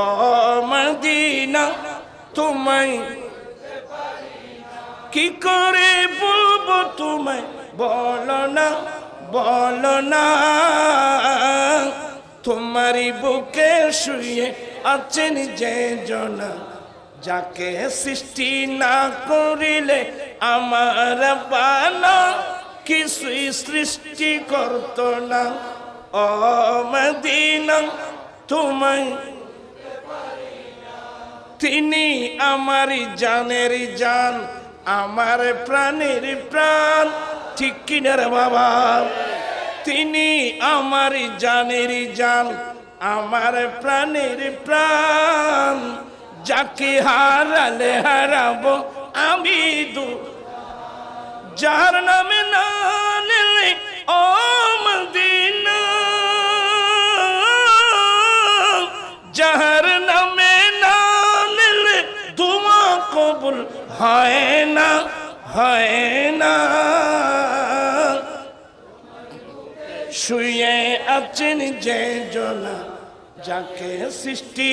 ও Medina, তোমায় কি করে বলব তোমায়? বলো না বলো না। তোমারই বুকে শুয়ে আছেন যে জনা, যাকে সৃষ্টি না করিলে আমার বানা কিছুই সৃষ্টি করত না। ও মদিনা, তোমায় তিনি আমার জানের জান, আমার প্রাণের প্রাণ। ঠিক কিনা রে বাবা? তিনি আমার জানের জান, আমার প্রাণের প্রাণ। যাকে হারালে হারাবো আমি দু যার নামে কবুল হয় না হয় না। শুয়ে আছেন যে জোনা যাকে সৃষ্টি